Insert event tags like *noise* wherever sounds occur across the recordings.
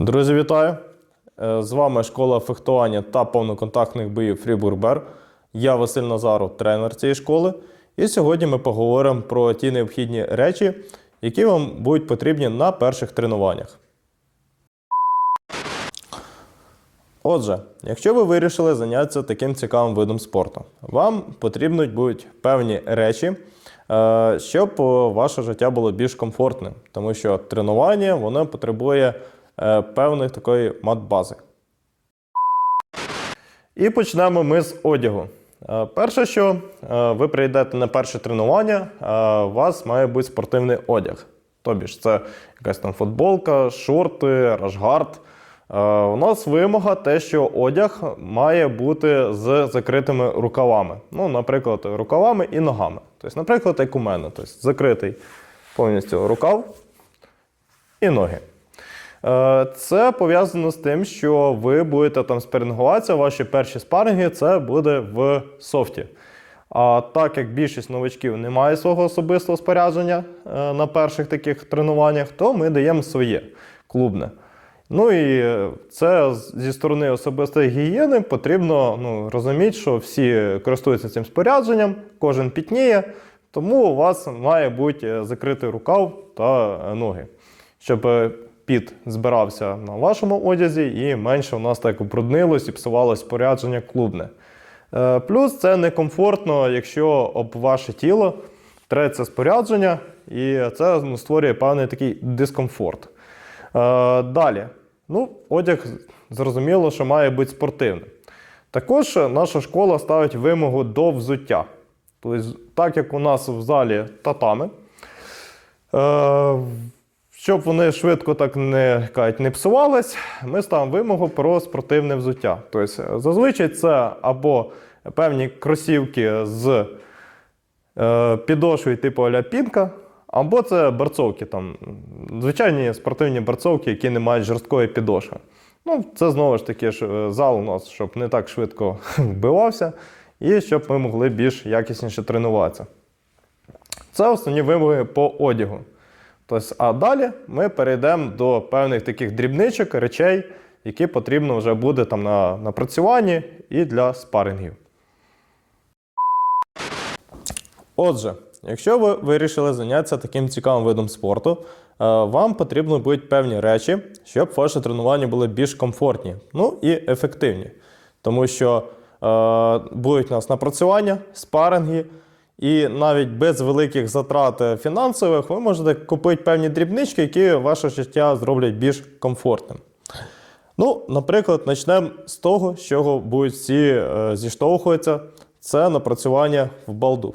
Друзі, вітаю! Е, З вами школа фехтування та повноконтактних боїв Фрібурбер. Я Василь Назаров, тренер цієї школи. І сьогодні ми поговоримо про ті необхідні речі, які вам будуть потрібні на перших тренуваннях. Отже, якщо ви вирішили зайнятися таким цікавим видом спорту, вам потрібні будуть певні речі, е, щоб е, ваше життя було більш комфортним, тому що тренування воно потребує певної такої матбази. І почнемо ми з одягу. Е, Перше, що е, ви прийдете на перше тренування, е, у вас має бути спортивний одяг. Тобі ж це якась там футболка, шорти, рашгард. Е, У нас вимога те, що одяг має бути з закритими рукавами. Ну, наприклад, рукавами і ногами. Тобто, наприклад, як у мене, тобто закритий повністю рукав і ноги. Е, Це пов'язано з тим, що ви будете там спарингуватися, ваші перші спаринги це буде в софті. А так як більшість новачків не має свого особистого спорядження е, на перших таких тренуваннях, то ми даємо своє клубне. Ну і е, це зі сторони особистої гігієни потрібно ну, розуміти, що всі користуються цим спорядженням, кожен пітніє, тому у вас має бути закритий рукав та ноги, щоб піт збирався на вашому одязі і менше у нас так бруднилось і псувалось спорядження клубне. Е, Плюс це некомфортно, якщо об ваше тіло треться спорядження, і це ну, створює певний такий дискомфорт. Е, Далі, ну, одяг зрозуміло, що має бути спортивним. Також наша школа ставить вимогу до взуття. Тобто, так як у нас в залі татами, е, щоб вони швидко так не, кажуть, не псувались, ми ставимо вимогу про спортивне взуття. Тобто, зазвичай це або певні кросівки з е, підошвою типу аля пінка, або це борцовки, там, звичайні спортивні борцовки, які не мають жорсткої підошви. Ну, це знову ж таки е, зал у нас, щоб не так швидко *laughs* вбивався, і щоб ми могли більш якісніше тренуватися. Це основні вимоги по одягу. Тобто, а далі ми перейдемо до певних таких дрібничок, речей, які потрібно вже буде там на напрацюванні і для спарингів. Отже, якщо ви вирішили зайнятися таким цікавим видом спорту, е, вам потрібно будуть певні речі, щоб ваші тренування були більш комфортні, ну і ефективні. Тому що е, будуть у нас напрацювання, спаринги, і навіть без великих затрат е, фінансових ви можете купити певні дрібнички, які ваше життя зроблять більш комфортним. Ну, наприклад, почнемо з того, з чого будуть всі е, зіштовхуватися, це напрацювання в балду.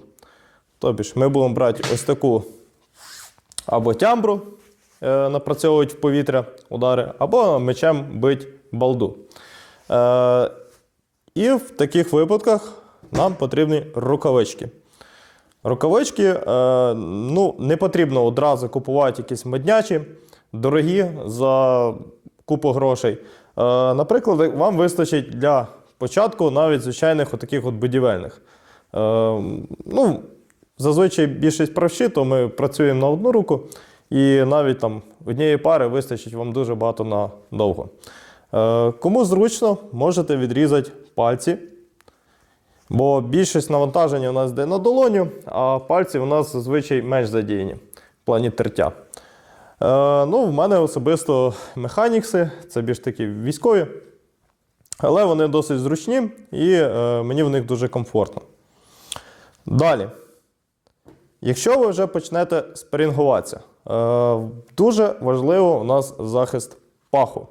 Тобі ж ми будемо брати ось таку або тямбру, е, напрацьовувати в повітря удари, або мечем бить балду. І в таких випадках нам потрібні рукавички. Рукавички е, ну, не потрібно одразу купувати якісь моднячі, дорогі за купу грошей. Е, наприклад, вам вистачить для початку навіть звичайних отаких от будівельних. Е, ну, зазвичай більшість правші, то ми працюємо на одну руку, і навіть там однієї пари вистачить вам дуже багато на довго. Е, кому зручно, можете відрізати пальці. Бо більшість навантаження у нас йде на долоню, а пальці у нас зазвичай менш задіяні в плані тертя. Е, ну, в мене особисто механікси, це більш такі військові, але вони досить зручні і е, мені в них дуже комфортно. Далі. Якщо ви вже почнете спарінгуватися, е, дуже важливо у нас захист паху.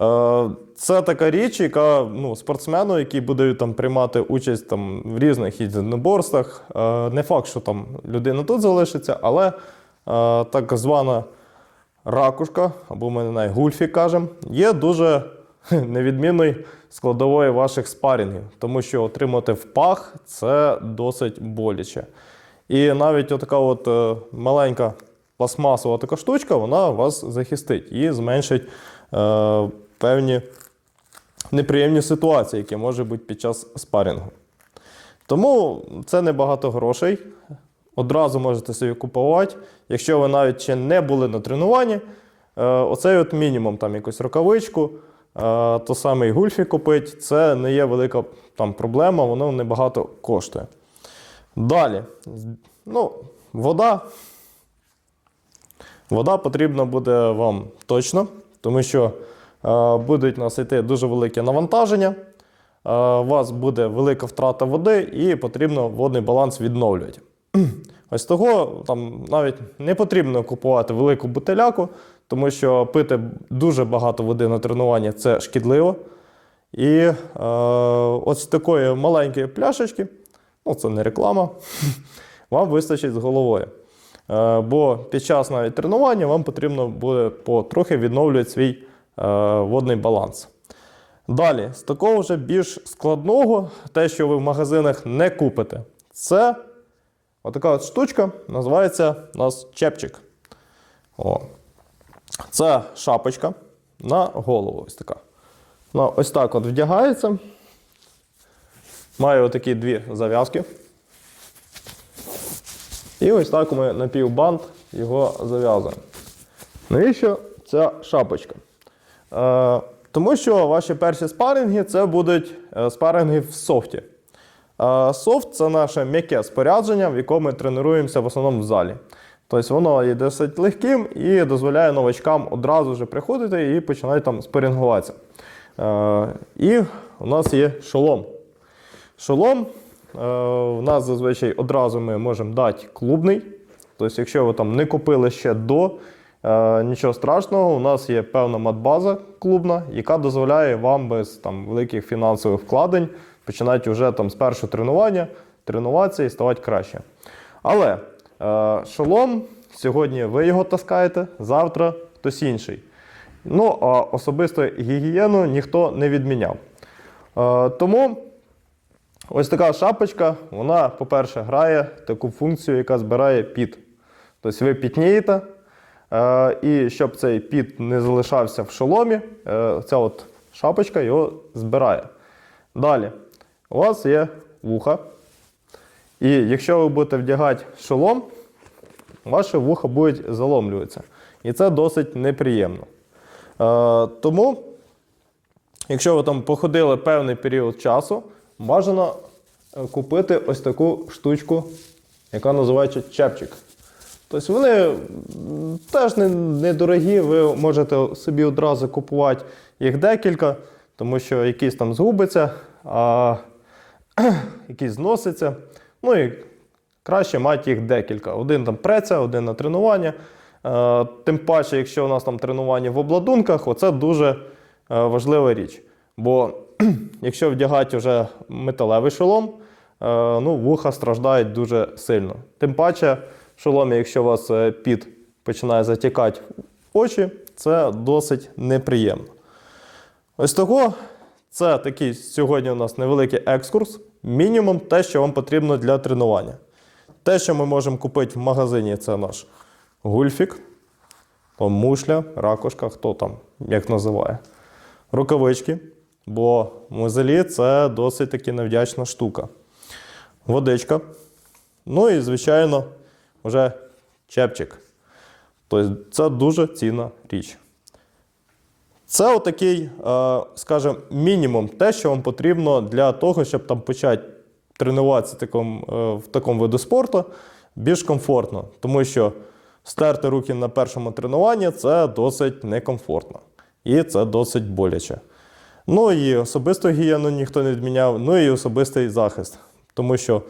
Е, Це така річ, яка ну, спортсмену, який буде там приймати участь там, в різних єдиноборствах, е, не факт, що там людина тут залишиться, але е, так звана ракушка, або ми на гульфі кажемо, є дуже невідмінною складовою ваших спарінгів, тому що отримати в пах це досить боляче. І навіть отака от маленька пластмасова така штучка, вона вас захистить і зменшить е, певні неприємні ситуації, які можуть бути під час спарінгу. Тому це небагато грошей. Одразу можете собі купувати. Якщо ви навіть ще не були на тренуванні, е, оцей от мінімум, там якусь рукавичку, е, то самий гульфі купить, це не є велика там, проблема, воно небагато коштує. Далі, ну, вода. Вода потрібна буде вам точно, тому що е, будуть нас йти дуже велике навантаження, е, у вас буде велика втрата води і потрібно водний баланс відновлювати. *clears throat* Ось того там навіть не потрібно купувати велику бутиляку, тому що пити дуже багато води на тренуванні це шкідливо. І е, ось такої маленької пляшечки, ну це не реклама, *laughs* вам вистачить з головою. Е, бо під час навіть тренування вам потрібно буде потрохи відновлювати свій е, водний баланс. Далі, з такого вже більш складного, те, що ви в магазинах не купите, це отака от штучка, називається у нас чепчик. О. Це шапочка на голову. Ось така. Вона ось так от вдягається. Має отакі дві зав'язки. І ось так ми на півбанд його зав'язуємо. Навіщо ця шапочка? Е, тому що ваші перші спаринги це будуть е, спаринги в софті. Е, софт це наше м'яке спорядження, в якому ми тренуємося в основному в залі. Тобто воно є досить легким і дозволяє новачкам одразу ж приходити і починати там спарінгуватися. Е, і у нас є шолом. Шолом у нас зазвичай одразу ми можемо дати клубний. Тобто, якщо ви там не купили ще до, е, нічого страшного, у нас є певна матбаза клубна, яка дозволяє вам без там, великих фінансових вкладень починати вже там, з першого тренування, тренуватися і ставати краще. Але е, шолом сьогодні ви його таскаєте, завтра хтось інший. Ну, а особисто гігієну ніхто не відміняв. Е, тому ось така шапочка, вона, по-перше, грає таку функцію, яка збирає піт. Тобто ви пітнієте, е, і щоб цей піт не залишався в шоломі, е, ця от шапочка його збирає. Далі, у вас є вуха. І якщо ви будете вдягати шолом, ваші вуха будуть заломлюватися. І це досить неприємно. Е, тому, якщо ви там походили певний період часу, бажано е, купити ось таку штучку, яка називається чепчик. Тобто вони теж не- недорогі, ви можете собі одразу купувати їх декілька, тому що якийсь там згубиться, а *clears throat* якийсь зноситься. Ну і краще мати їх декілька. Один там преться, один на тренування. Е, Тим паче, якщо у нас там тренування в обладунках, оце дуже е, важлива річ. Бо *clears throat* якщо вдягати вже металевий шолом, е, ну, вуха страждають дуже сильно. Тим паче, в шоломі, якщо у вас е, піт починає затікати очі, це досить неприємно. Ось того, це такий сьогодні у нас невеликий екскурс. Мінімум те, що вам потрібно для тренування. Те, що ми можемо купити в магазині, це наш гульфік, мушля, ракушка, хто там як називає. Рукавички, бо мозелі це досить таки невдячна штука. Водичка. Ну і, звичайно, вже чепчик. Тобто це дуже цінна річ. Це отакий, е, скажімо, мінімум те, що вам потрібно для того, щоб там почати тренуватися таком, е, в такому виду спорту більш комфортно. Тому що стерти руки на першому тренуванні це досить некомфортно. І це досить боляче. Ну і особисту гігієну ніхто не відміняв, ну і особистий захист. Тому що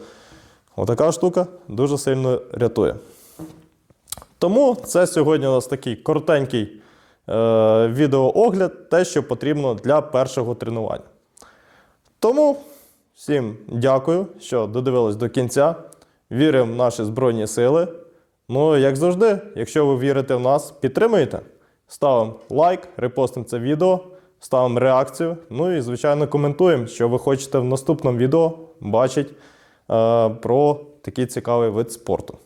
отака штука дуже сильно рятує. Тому це сьогодні у нас такий коротенький е, відеоогляд, те, що потрібно для першого тренування. Тому всім дякую, що додивились до кінця. Віримо в наші Збройні Сили. Ну, як завжди, якщо ви вірите в нас, підтримуйте. Ставимо лайк, репостимо це відео, ставимо реакцію. Ну і, звичайно, коментуємо, що ви хочете в наступному відео бачити е, про такий цікавий вид спорту.